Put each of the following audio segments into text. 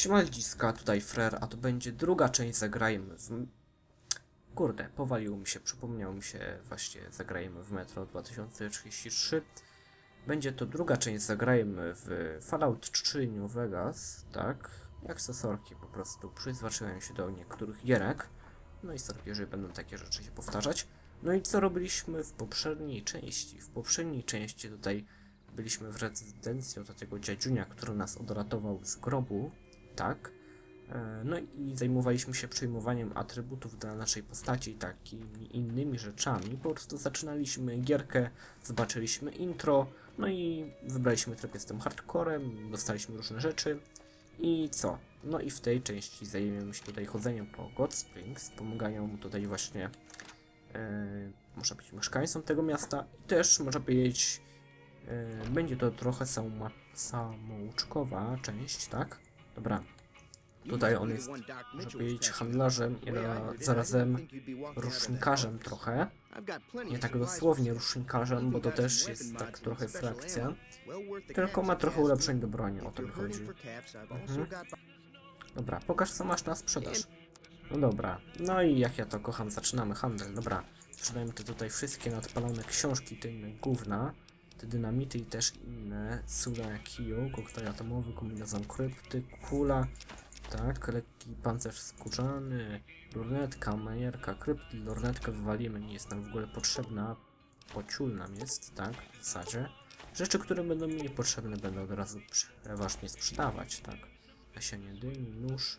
Siemaldziska, tutaj Frer, a to będzie druga część Zagrajmy w... Kurde, powaliło mi się, przypomniało mi się właśnie Zagrajmy w Metro 2033. Będzie to druga część Zagrajmy w Fallout 3 New Vegas, tak? Jak sesorki po prostu przyzwyczaiłem się do niektórych gierek. No i sorki, że będą takie rzeczy się powtarzać. No i co robiliśmy w poprzedniej części? W poprzedniej części tutaj byliśmy w rezydencji od tego dziadziunia, który nas odratował z grobu, tak? E, No i zajmowaliśmy się przejmowaniem atrybutów dla naszej postaci, takimi innymi rzeczami. Po prostu zaczynaliśmy gierkę, zobaczyliśmy intro, no i wybraliśmy tryb jestem hardcorem, dostaliśmy różne rzeczy. I co? No i w tej części zajmiemy się tutaj chodzeniem po God Springs, pomagają tutaj właśnie e, można być mieszkańcom tego miasta i też można powiedzieć e, będzie to trochę samo, samouczkowa część, tak? Dobra. Tutaj on jest, można powiedzieć, handlarzem i ra- zarazem rusznikarzem trochę. Nie tak dosłownie rusznikarzem, bo to też jest tak trochę frakcja. Tylko ma trochę ulepszeń do broni, o to mi chodzi. Mhm. Dobra, pokaż co masz na sprzedaż. No dobra, no i jak ja to kocham, zaczynamy handel, dobra. Sprzedajmy te tutaj wszystkie nadpalone książki, te inne gówna, te dynamity i też inne, suda kiju, koktajl atomowy, kombinezon krypty, kula, tak, lekki pancerz skórzany, lornetka, manierka krypty, lornetkę wywalimy, nie jest nam w ogóle potrzebna, pociul nam jest, tak, w zasadzie. Rzeczy, które będą mi niepotrzebne, będę od razu przeważnie sprzedawać, tak. Nasienie dyni, nóż.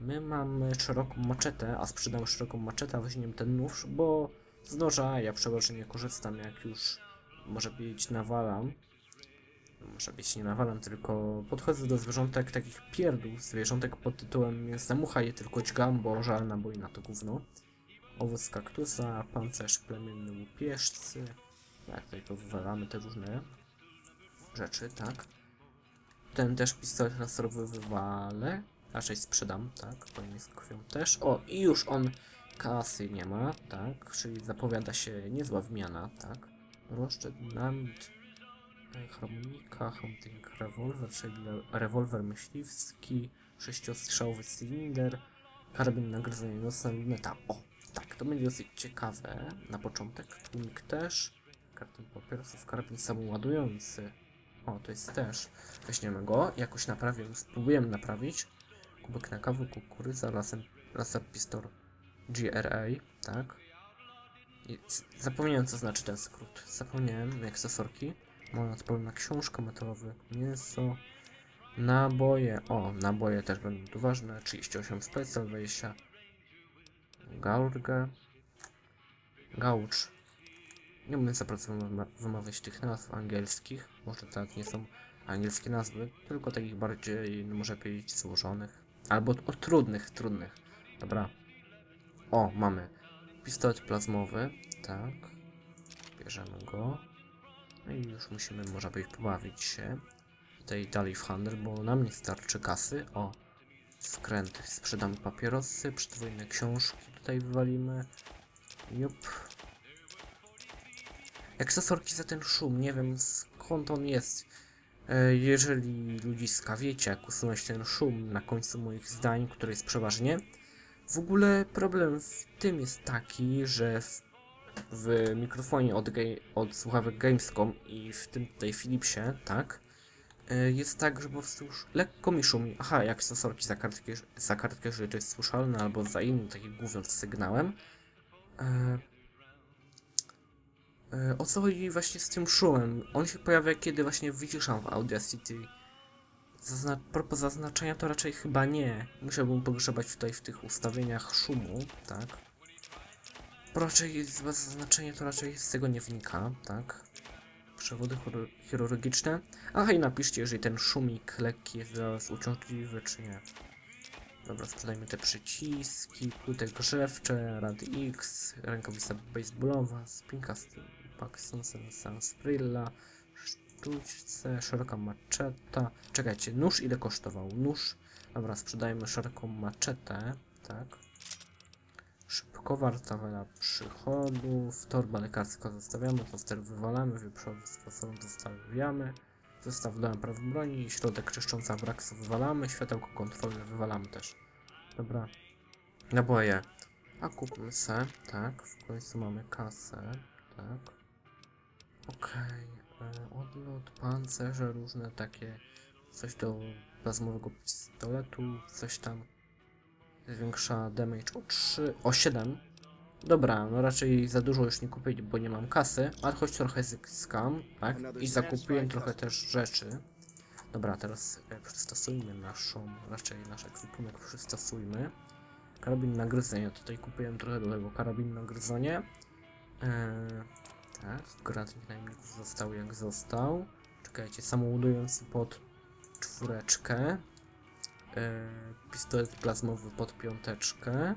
My mamy szeroką maczetę, a sprzedam szeroką maczetę, a weźmiemy ten nóż, bo z noża ja przeważnie nie korzystam, jak już może być nawalam. Może być nie nawalam, tylko podchodzę do zwierzątek takich pierdół, zwierzątek pod tytułem mięsna mucha je tylko dźgam, bo żal naboi na to gówno. Owoc kaktusa, pancerz plemienny łupieżcy. Tak, tutaj to wywalamy te różne rzeczy, tak. Ten też pistolet laserowy wywalę. Raczej sprzedam, tak, bo nie z krwią też. O, i już on kasy nie ma, tak, czyli zapowiada się niezła wymiana, tak. Roszczę dynamit, e, harmonika, hunting rewolwer, czyli rewolwer myśliwski, sześciostrzałowy cylinder, karabin nagryzania nosa, luneta. O, tak, to będzie dosyć ciekawe na początek. Tłumik też, karton papierosów, karabin samoładujący. O, to jest też. Weźmiemy go, jakoś naprawimy, spróbujemy naprawić. Kubek na kawę, kukurydza, lasem, laser pistol GRA, tak. Zapomniałem co znaczy ten skrót. Zapomniałem, jak akcesorki. Moja odporna książka, metalowe mięso, naboje. O, naboje też będą tu ważne. 38 specjal, 20 gaurgę. Gaucz. Nie umiem za bardzo wyma- wymawiać tych nazw angielskich. Może tak nie są angielskie nazwy, tylko takich bardziej, no może powiedzieć, złożonych. Albo o trudnych, trudnych. Dobra. O, mamy. Pistolet plazmowy. Tak. Bierzemy go. No i już musimy, można powiedzieć, pobawić się. Tutaj dalej w handel, bo nam nie starczy kasy. O. Skręt. Sprzedamy papierosy, podwójne książki tutaj wywalimy. Jup. Akcesorki za ten szum, nie wiem skąd on jest. E, Jeżeli ludziska wiecie, jak usunąć ten szum na końcu moich zdań, który jest przeważnie. W ogóle problem w tym jest taki, że w, w mikrofonie od, od słuchawek Gamescom i w tym tutaj Philipsie, tak, e, jest tak, że po prostu już lekko mi szumi. Aha, jak stosorki za kartkę, za kartkę, że to jest słyszalne, albo za innym takim mówiąc sygnałem. E, E, O co chodzi właśnie z tym szumem? On się pojawia, kiedy właśnie wyciszam w Audacity. Zazna propos zaznaczenia to raczej chyba nie. Musiałbym pogrzebać tutaj w tych ustawieniach szumu, tak? Raczej z- bez zaznaczenia to raczej z tego nie wynika, tak? Przewody chirurgiczne. Aha i napiszcie, jeżeli ten szumik lekki jest dla was uciążliwy, czy nie. Dobra, sprzedajmy te przyciski, płyty grzewcze, rad X, rękawica baseballowa, spinka Paxson, Sansprilla, sztućce, szeroka maczeta. Czekajcie, nóż ile kosztował? Nóż. Dobra, sprzedajmy szeroką maczetę, tak. Szybkowar, tabela przychodów, torba lekarska zostawiamy, toster wywalamy, wieprzowy fasolą zostawiamy. Zestaw do naprawy broni, środek czyszcząca wrak wywalamy, światełko kontrolne wywalamy też. Dobra. Naboje. A kupmy se, tak, w końcu mamy kasę, tak. Okej, e, odlot, pancerze, różne takie, coś do plazmowego pistoletu, coś tam zwiększa damage o 3, o 7. Dobra, no raczej za dużo już nie kupię, bo nie mam kasy, ale choć trochę zyskam, tak, i zakupiłem trochę też rzeczy. Dobra, teraz e, przystosujmy naszą, raczej nasz ekwipunek przystosujmy. Karabin na tutaj kupiłem trochę do tego karabin na. Eee, tak, granatnik najemników został jak został. Czekajcie, samoładujący pod czwóreczkę. Eee, pistolet plazmowy pod piąteczkę.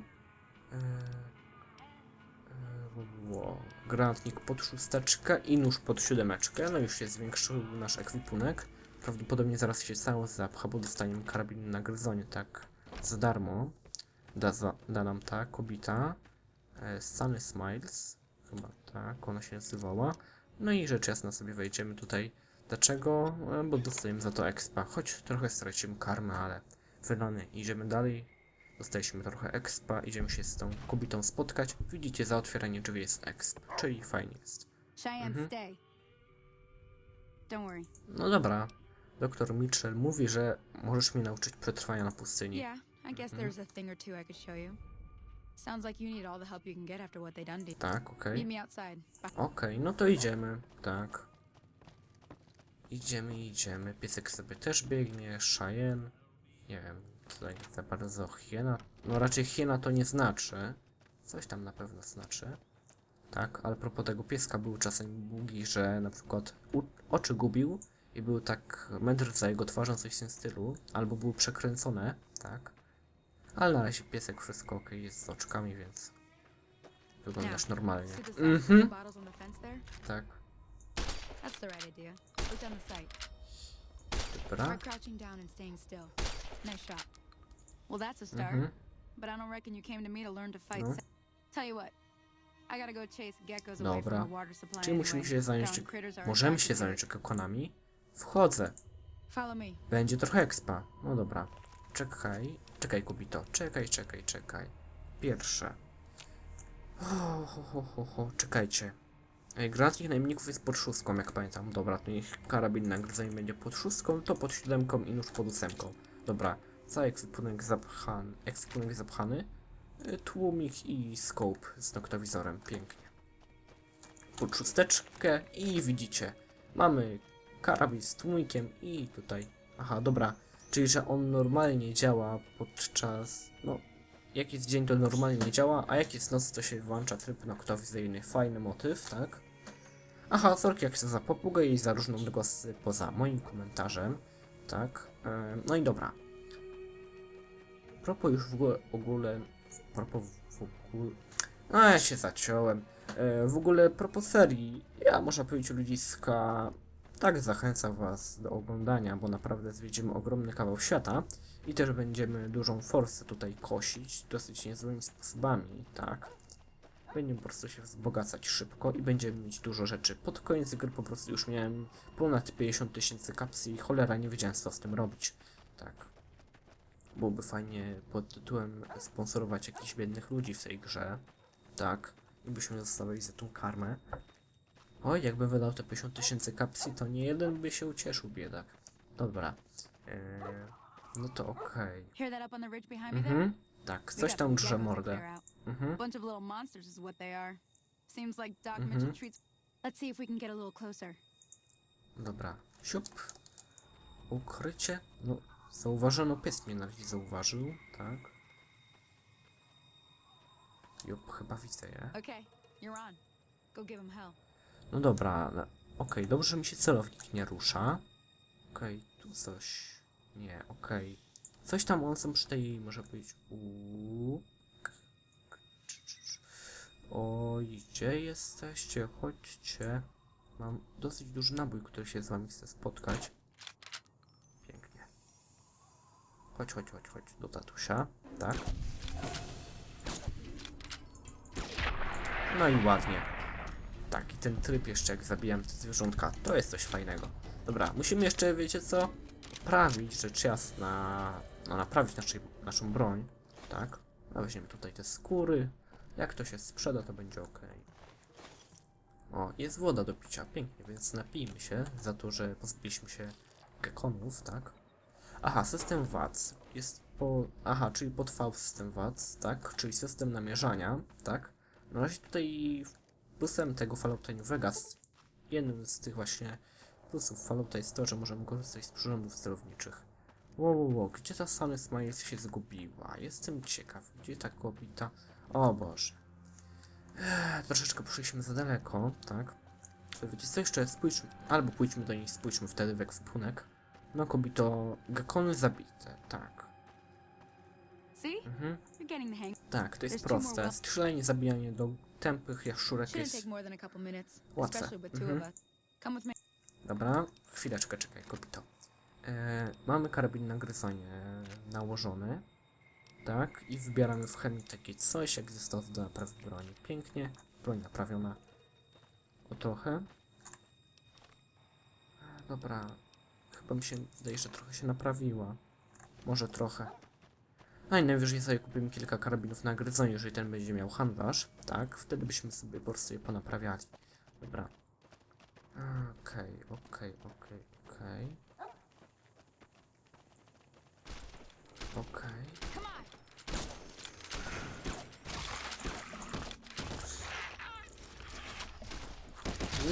Ło, granatnik pod szósteczkę i nóż pod siódemeczkę. No już się zwiększył nasz ekwipunek. Prawdopodobnie zaraz się cały zapcha, bo dostaniemy karabin na gryzonie, tak, za darmo. Da, za, da nam ta kobita. E, Sunny Smiles. Chyba tak, ona się nazywała. No i rzecz jasna sobie wejdziemy tutaj. Dlaczego? E, Bo dostajemy za to expa. Choć trochę stracimy karmę, ale wylany. Idziemy dalej. Dostaliśmy trochę expa, idziemy się z tą kobietą spotkać. Widzicie, za otwieranie drzwi jest exp, czyli fajnie jest. Mhm. stay. Don't worry. No dobra. Doktor Mitchell mówi, że możesz mnie nauczyć przetrwania na pustyni. Yeah, I guess Mhm. there's a thing or two I could show you. Sounds like you need all the help you can get after what they done to you. Tak, okej. Meet me outside. Bye. Okej, no to idziemy, tak. Idziemy, idziemy. Piesek sobie też biegnie, Cheyenne. Nie wiem, tutaj za bardzo hiena. No raczej hiena to nie znaczy. Coś tam na pewno znaczy. Tak, ale propos tego pieska był czasem długi, że na przykład u- oczy gubił i był tak metr za jego twarzą, coś w tym stylu. Albo były przekręcone, tak. Ale na razie piesek wszystko ok jest z oczkami, więc wyglądasz normalnie. The Mhm. the the? Tak, That's the right idea. Look down the sight. dobra. Try crouching down and staying still. Nice shot. Well, that's a start. Mhm. But I don't reckon you came to me to learn to fight. No. sa- Tell you what. I gotta go chase geckos away Dobra. our water supply Czyli musimy anyway. się zająć, critters are możemy się attracted to zająć it. ekokonami. Wchodzę. Follow me. Będzie trochę expa. No dobra. Czekaj. Czekaj, Kubito. Czekaj, czekaj, czekaj. Pierwsze. Ho, ho, ho, ho, ho. Czekajcie. Granatnik najemników jest pod szóstką, jak pamiętam. Dobra, to niech karabin na gryzonie będzie pod szóstką, to pod siódemką i nóż pod ósemką. Dobra, cały ekwipunek zapchany. Ekwipunek zapchany. Y, Tłumik i scope z noktowizorem. Pięknie. Pod szósteczkę i widzicie. Mamy karabin z tłumikiem i tutaj. Aha, dobra. Czyli, że on normalnie działa podczas. No, jak jest dzień, to normalnie nie działa, a jak jest noc, to się włącza tryb noktowizyjny. Fajny motyw, tak? Aha, sorki jak to za popugę i za różne odgłosy poza moim komentarzem, tak? E, no i dobra. Propos już w ogóle, ogóle propos w ogóle, no ja się zaciąłem. E, w ogóle propos serii, ja można powiedzieć ludziska, tak zachęcam was do oglądania, bo naprawdę zwiedzimy ogromny kawał świata i też będziemy dużą forsę tutaj kosić, dosyć niezłymi sposobami, tak? Będziemy po prostu się wzbogacać szybko i będziemy mieć dużo rzeczy. Pod koniec gry po prostu już miałem ponad 50 tysięcy kapsli i cholera nie wiedziałem co z tym robić. Tak. Byłoby fajnie pod tytułem sponsorować jakichś biednych ludzi w tej grze. Tak. I byśmy zostawili za tą karmę. Oj, jakby wydał te 50 tysięcy kapsli, to nie jeden by się ucieszył, biedak. Dobra. Eee, no to okej. Mhm. Tak, coś tam drze mordę. Mhm. Bunch of little monsters is what they are. Seems like Doc Mhm. Mitchell treats. Let's see if we can get a little closer. Dobra. Siup. Ukrycie. No, zauważono, pies mnie nawet zauważył, tak. Jup, chyba widzę je. Okay, you're on. Go give him hell. No dobra, okej, dobrze, że mi się celownik nie rusza. Okej, tu coś. Nie, okej. Coś tam on sam przy tej, może powiedzieć, uuu. Oj, gdzie jesteście? Chodźcie. Mam dosyć duży nabój, który się z wami chce spotkać. Pięknie. Chodź, chodź, chodź, chodź do tatusia. Tak. No i ładnie. Tak, i ten tryb jeszcze jak zabijam te zwierzątka, to jest coś fajnego. Dobra, musimy jeszcze, wiecie co? Poprawić rzecz jasna. No, naprawić naszej, naszą broń. Tak. No, weźmiemy tutaj te skóry. Jak to się sprzeda, to będzie ok. O, jest woda do picia, pięknie, więc napijmy się za to, że pozbyliśmy się gekonów, tak? Aha, system WAC jest po... Aha, czyli pod V system WAC, tak? Czyli system namierzania, tak? Na razie tutaj plusem tego Fallouta New Vegas, jednym z tych właśnie plusów Fallouta jest to, że możemy korzystać z przyrządów celowniczych. Wow, wow, wow, gdzie ta Sunny Smiles się zgubiła? Jestem ciekaw, gdzie ta kobieta... O Boże. Troszeczkę poszliśmy za daleko, tak? Wiecie co, jeszcze spójrzmy, albo pójdźmy do niej, spójrzmy wtedy w ekwipunek. No kobito, gekony zabite, tak. See? Mhm. Tak, to jest proste. Strzelanie, zabijanie do tępych jaszczurek jest... Łatwe. Mhm. Dobra, chwileczkę, czekaj, kobito. E, mamy karabin na gryzonie nałożony. Tak, i wybieramy w chemii takie coś, jak zestaw do naprawy broni. Pięknie, broń naprawiona. O trochę. E, dobra, chyba mi się wydaje, że trochę się naprawiła. Może trochę. No i najwyżej sobie kupimy kilka karabinów na gryzonie, jeżeli ten będzie miał handlarz. Tak, wtedy byśmy sobie po prostu je ponaprawiali. Dobra. Okej, okej, okej, okej. Okej.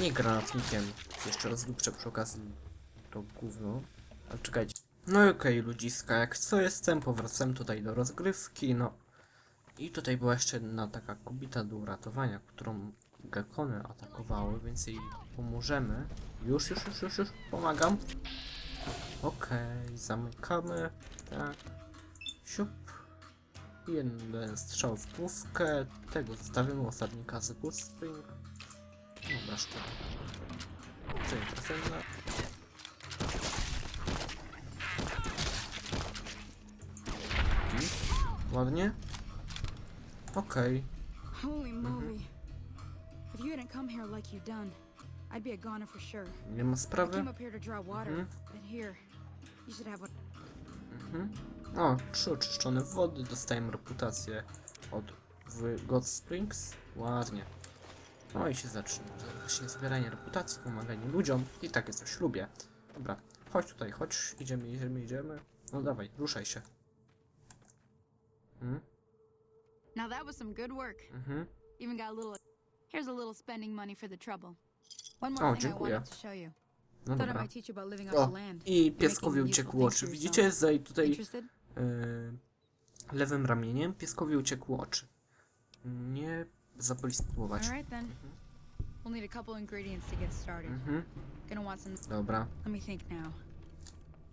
Nie granatnikiem. Jeszcze rozdupczę przy okazji to gówno. Ale czekajcie. No okej, ludziska, jak co jestem, powracam tutaj do rozgrywki, no. I tutaj była jeszcze jedna taka kubita do uratowania, którą gekony atakowały, więc jej pomożemy. Już, już, już, już, już, pomagam. Okej, zamykamy. Tak. Siup. Jeden strzał w główkę. Tego zostawimy osadnika z Good Spring. Dobra, szkoda. Nie trafiłem. Ładnie. Okej. Holy moly. If you hadn't come here like you've done, I'd be a goner for sure. Nie ma I sprawy. came up here to draw water, Mhm. but here, you should have what. Mhm. O, trzy oczyszczone wody, dostajemy reputację od w God Springs. Ładnie. No i się zaczyna. Właśnie zbieranie reputacji, pomaganie ludziom i takie coś lubię. Dobra, chodź tutaj, chodź, idziemy, idziemy, idziemy. No dawaj, ruszaj się. Mhm, Now that was some good work. mhm. Even got a little. Here's a little spending money for the trouble. One O, more thing I dziękuję. wanted to show you. No Thought I dobra. might teach you about living off O, the land. i and pieskowi making uciekło useful things oczy. for Widzicie, yourself. zaj tutaj Interested? yy, lewym ramieniem pieskowi uciekło oczy. Nie zapoli spróbować. All right then. We'll need a couple ingredients to get started. Mhm, Gonna want some. dobra, Let me think now.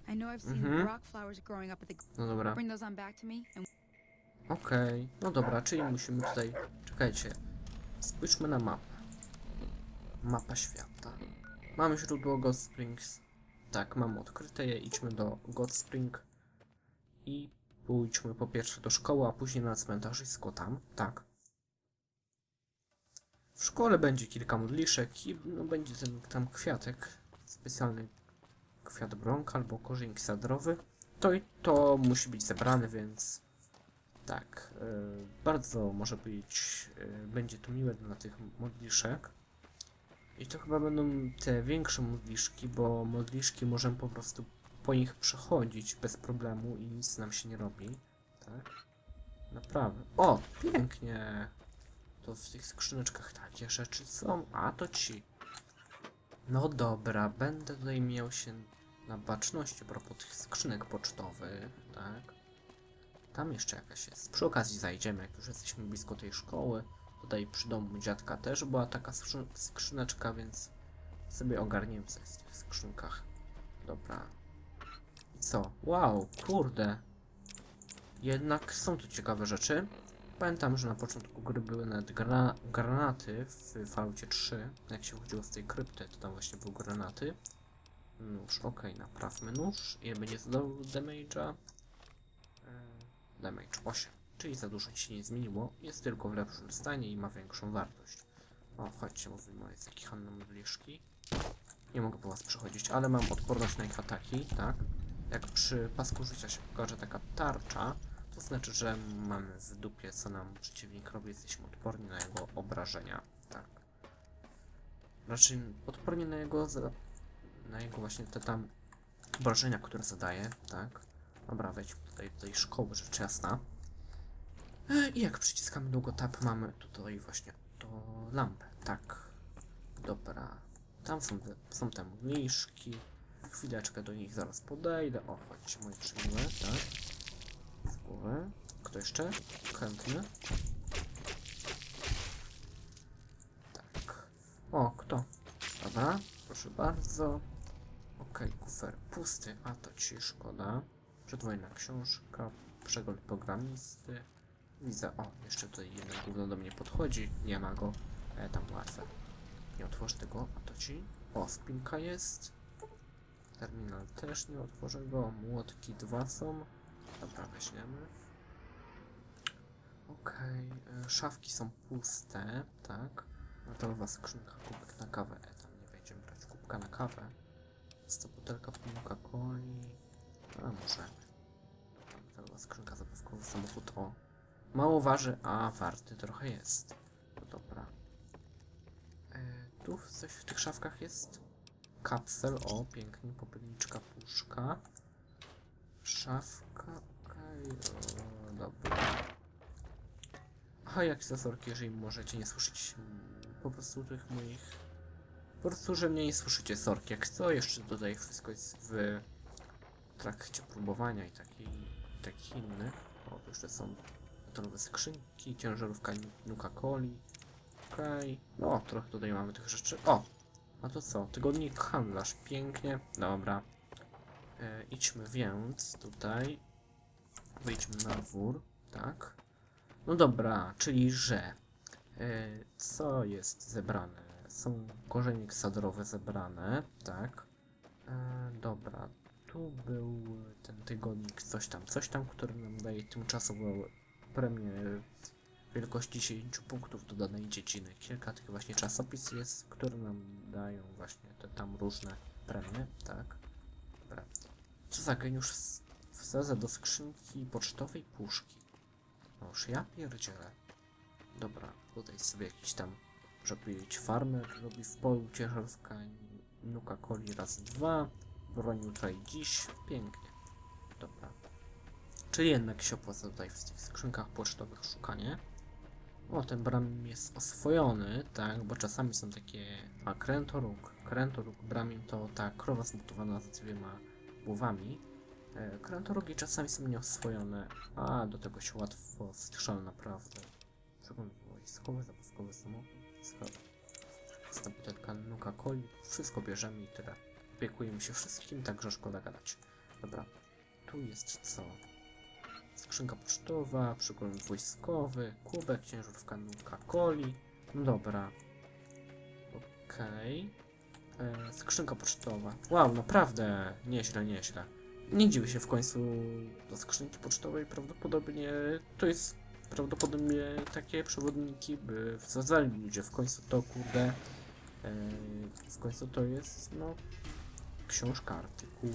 I know I've seen Mhm. rock flowers growing up at the. no dobra. Okej, no dobra, czyli musimy tutaj. Czekajcie. Spójrzmy na mapę. Mapa świata. Mamy źródło God Springs. Tak, mamy odkryte je. Idźmy do God Spring. I pójdźmy po pierwsze do szkoły, a później na cmentarzysko tam. Tak. W szkole będzie kilka modliszek i no, będzie ten tam kwiatek. Specjalny kwiat brąk albo korzeń ksadrowy. To i to musi być zebrany, więc tak, y, bardzo może być, y, będzie to miłe dla tych modliszek. I to chyba będą te większe modliszki, bo modliszki możemy po prostu po nich przechodzić bez problemu i nic nam się nie robi. Tak? Naprawdę. O, pięknie! To w tych skrzyneczkach takie rzeczy są, a to ci. No dobra, będę tutaj miał się na baczności a propos tych skrzynek pocztowych, tak? Tam jeszcze jakaś jest. Przy okazji zajdziemy, jak już jesteśmy blisko tej szkoły. Tutaj przy domu dziadka też była taka skrzy skrzyneczka, więc sobie ogarniemy coś w tych skrzynkach. Dobra. I co? Wow, kurde. Jednak są tu ciekawe rzeczy. Pamiętam, że na początku gry były nawet gra granaty w Falloutie 3. Jak się chodziło z tej krypty, to tam właśnie były granaty. Nóż, okej, naprawmy nóż. I będzie zadawał damage'a. Damage 8, czyli za dużo się nie zmieniło, jest tylko w lepszym stanie i ma większą wartość. O, chodźcie, mówimy o jest taki handel modliszki. Nie mogę po was przechodzić, ale mam odporność na ich ataki, tak? Jak przy pasku życia się pokaże taka tarcza, to znaczy, że mamy w dupie, co nam przeciwnik robi, jesteśmy odporni na jego obrażenia, tak. Raczej odporni na jego, na jego właśnie te tam obrażenia, które zadaje, tak. Dobra, wejdźmy tutaj tej szkoły, rzecz jasna. E, I jak przyciskamy długo tab, mamy tutaj właśnie to lampę, tak. Dobra. Tam są są te mniejszki. Chwileczkę do nich zaraz podejdę. O, chodźcie moje przymiłe, tak. W głowę. Kto jeszcze? Chętny. Tak. O, kto? Dobra, proszę bardzo. Okej, kufer pusty, a to ci szkoda. Przedwojna książka, przegląd programisty. Widzę, o, jeszcze tutaj jedno gówno do mnie podchodzi. Nie ma go. E, tam łatwe. Nie otworzę tego, a to ci. O, spinka jest. Terminal też nie otworzę go. Młotki dwa są. Dobra, weźmiemy. Okej, e, szafki są puste, tak. Metalowa skrzynka, kubek na kawę. E, tam nie będziemy brać kubka na kawę. Jest to butelka pomyka A możemy. Metalowa skrzynka, zabawkowy samochód. O, mało waży, a warty trochę jest. No dobra. E, tu coś w tych szafkach jest? Kapsel, o, pięknie, popelniczka, puszka. Szafka, okej, o, dobra. Aha, jak zasorki, jeżeli możecie nie słyszeć mm, po prostu tych moich... Po prostu, że mnie nie słyszycie sorki. Jak co, jeszcze tutaj wszystko jest w trakcie próbowania i takich innych. O, tu jeszcze są metalowe skrzynki, ciężarówka Nuka Coli. Okej. No, trochę tutaj mamy tych rzeczy. O! A to co? Tygodnik handlarz. Pięknie. Dobra. E, idźmy więc tutaj. Wyjdźmy na dwór. Tak. No dobra, czyli że. E, co jest zebrane? Są korzenie ksadrowe zebrane. Tak. E, dobra. Był ten tygodnik coś tam, coś tam, który nam daje tymczasową premię wielkości 10 punktów do danej dziedziny. Kilka tych właśnie czasopism jest, które nam dają właśnie te tam różne premie, tak? Dobra. Co za geniusz wsadza do skrzynki pocztowej puszki. Noż ja pierdzielę. Dobra, tutaj sobie jakiś tam, żeby farmer robi w polu ciężarówka Nuka Coli raz dwa. I dziś. Pięknie. Dobra. Czyli jednak się opłaca tutaj w tych skrzynkach pocztowych szukanie. O, ten bram jest oswojony, tak, bo czasami są takie... A, krętoruk. Krętoruk bramim to ta krowa zmutowana z dwiema głowami. E, krętorugi czasami są nieoswojone, a do tego się łatwo strzela naprawdę. Przegląd wojskowy, zabawkowy samochód, schab. Jest ta butelka Nuka Coli, wszystko bierzemy i tyle. Opiekujemy się wszystkim, także szkoda gadać. Dobra, tu jest co? Skrzynka pocztowa, przegląd wojskowy, kubek, ciężarówka Nuka Coli. No dobra. Okej. E, Skrzynka pocztowa. Wow, naprawdę nieźle, nieźle. Nie dziwię się w końcu do skrzynki pocztowej. Prawdopodobnie to jest prawdopodobnie takie przewodniki, by wsadzali ludzie. W końcu to kurde. E, w końcu to jest no Książka, artykuł.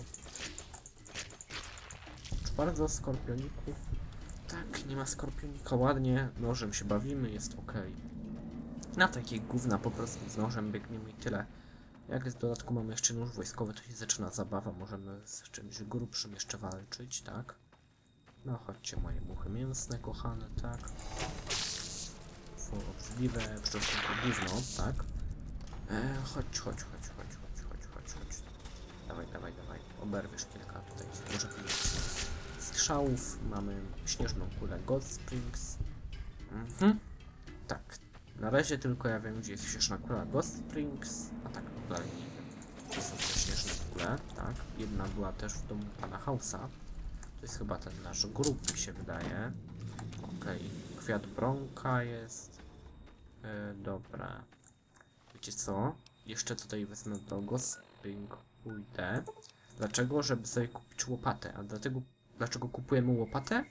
Czwark skorpioników. Tak, nie ma skorpionika. Ładnie, nożem się bawimy, jest ok. Na takie gówna po prostu z nożem biegniemy i tyle. Jak w dodatku mamy jeszcze nóż wojskowy, to się zaczyna zabawa. Możemy z czymś grubszym jeszcze walczyć, tak? No chodźcie moje muchy mięsne, kochane, tak? Obrzydliwe, brzoszynko gówno, tak? E, chodź, chodź, chodź, chodź. Dawaj, dawaj, dawaj. Oberwiesz kilka tutaj. Może strzałów. Mamy śnieżną kulę God Springs. Mhm. Tak. Na razie tylko ja wiem, gdzie jest śnieżna kula God Springs. A tak, no dalej nie wiem. Gdzie są te śnieżne kule, tak. Jedna była też w domu pana Hausa. To jest chyba ten nasz grób, mi się wydaje. Okej. Kwiat brąka jest. E, dobra. Wiecie co? Jeszcze tutaj wezmę do Gospring pójdę. Dlaczego? Żeby sobie kupić łopatę. A dlatego, dlaczego kupujemy łopatę?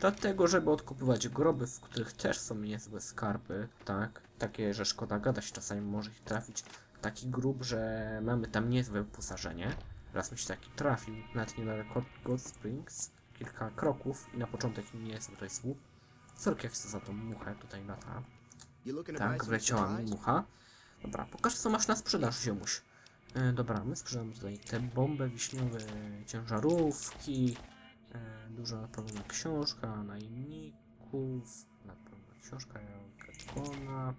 Dlatego, żeby odkupywać groby, w których też są niezłe skarby, tak? Takie, że szkoda gadać, czasami może ich trafić taki grób, że mamy tam niezłe wyposażenie. Raz mi się taki trafił, nawet niedaleko od God Springs, kilka kroków i na początek nie jest, bo to jest łup. Sorki jak za tą muchę tutaj lata. Tak, wleciała mi mucha. Dobra, pokaż co masz na sprzedaż, ziomuś. E, dobra, my sprzedamy tutaj te bombę wiśniowe, ciężarówki, e, duża napełniona książka, najemników, napełniona książka Gekona,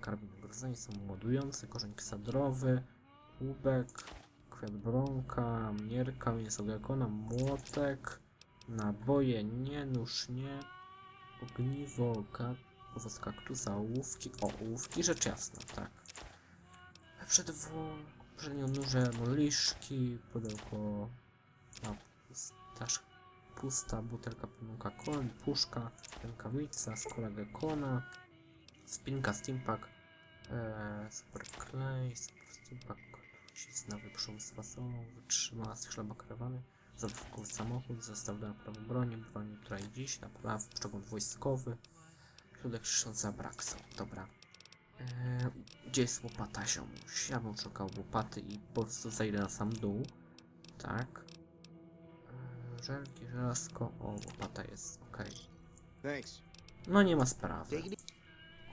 karabin grodzeń samoładujący, korzeń ksadrowy, łubek, kwiat bronka, mierka, mięso Gekona, młotek, naboje nie, nóż nie, ogniwo, ka owoc kaktusa, ołówki, o ołówki, rzecz jasna, tak. Przedwo, przednio nóże, moliszki, pudełko, a, pustasz, pusta butelka pełna coli, puszka, rękawica, skóra gekona, spinka steampack, e, super klej, super steampack, ślizna wyprząs fasolą, wytrzymała z chleba krewany, zabawkowy samochód, zestaw do naprawy broni, broni, i dziś, napraw, przegląd wojskowy, środek krzycząca brakso, dobra. Eee, gdzie jest łopata ziomuś? Ja bym szukał łopaty i po prostu zejdę na sam dół. Tak. Eee, żelki, żelazko. O, łopata jest, okej. Thanks. No nie ma sprawy.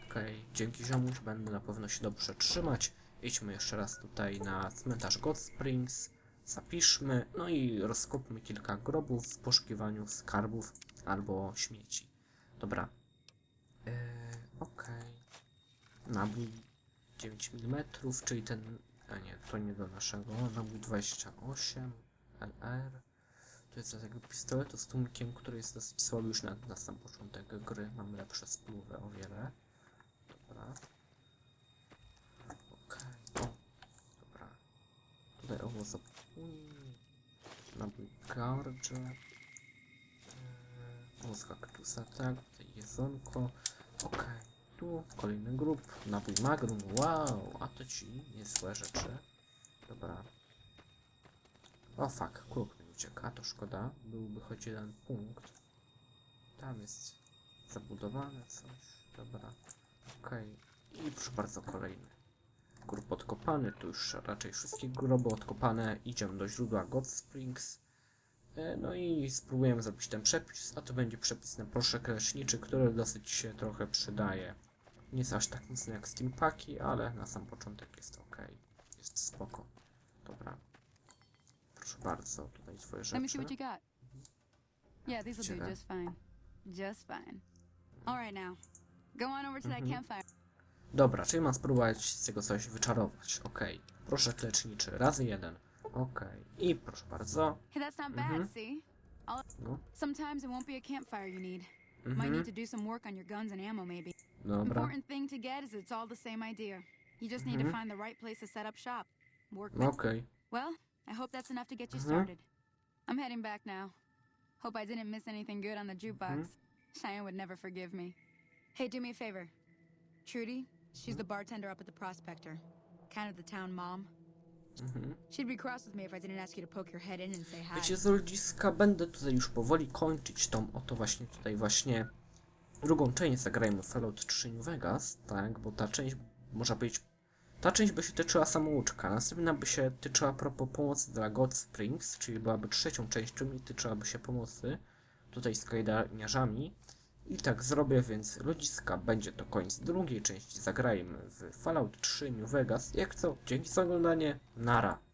Okej, dzięki ziomuś będę na pewno się dobrze trzymać. Idźmy jeszcze raz tutaj na cmentarz God Springs. Zapiszmy, no i rozkopmy kilka grobów w poszukiwaniu skarbów albo śmieci. Dobra. Eee, Okej. Nabój 9 mm, czyli ten... A nie, to nie do naszego. Nabój 28 LR. To jest tego pistoletu z tłumikiem, który jest dosyć słaby już na, na sam początek gry. Mamy lepsze spluwę o wiele. Dobra. Okej. O. Dobra. Tutaj owoc. Nabój gardże. Eee, Owoc kaktusa, tak. Tutaj jedzonko. Okej. Tu kolejny grup. Nabój magrum. Wow. A to ci niezłe rzeczy. Dobra. O fuck. Kruk mi ucieka. To szkoda. Byłby choć jeden punkt. Tam jest zabudowane coś. Dobra. Okej. I proszę bardzo, kolejny. Grób odkopany, tu już raczej wszystkie groby odkopane. Idziemy do źródła God Springs. E, No i spróbujemy zrobić ten przepis, a to będzie przepis na proszek leczniczy, który dosyć się trochę przydaje. Nie jest aż tak mocny jak Steampaki, ale na sam początek jest ok. Jest spoko. Dobra. Proszę bardzo, tutaj twoje Let me see rzeczy. what you got. Yeah, these will do just fine. Just fine. All right now. Go on over to that Mhm. campfire. Dobra, czyli mam spróbować z tego coś wyczarować. Okej. Proszek leczniczy razy jeden. Okej. I proszę bardzo. Hey, that's not Mhm. bad, see? No. Sometimes it won't be a campfire you need. Might need to do some work on your guns and ammo, maybe. Dobra. Important thing to get is it's all the same idea. You just need to find the right place to set up shop. Work No Okej. Well, I hope that's enough to get you Mhm. started. I'm heading back now. Hope I didn't miss anything good on the jukebox. Mhm. Cheyenne would never forgive me. Hey, do me a favor. Trudy, she's the bartender up at the Prospector. Kind of the town mom. Mhm. She'd be cross with me if I didn't ask you to poke your head in and say hi. Wiecie, z ludziska będę tutaj już powoli kończyć tą oto właśnie tutaj właśnie drugą część zagrajmy Fallout 3 New Vegas, tak, bo ta część można powiedzieć ta część by się tyczyła samouczka, następna by się tyczyła propos pomocy dla God Springs, czyli byłaby trzecią częścią i tyczyłaby się pomocy tutaj z kajdaniarzami. I tak zrobię, więc ludziska będzie to koniec drugiej części. Zagrajmy w Fallout 3 New Vegas. Jak co? Dzięki za oglądanie. Nara.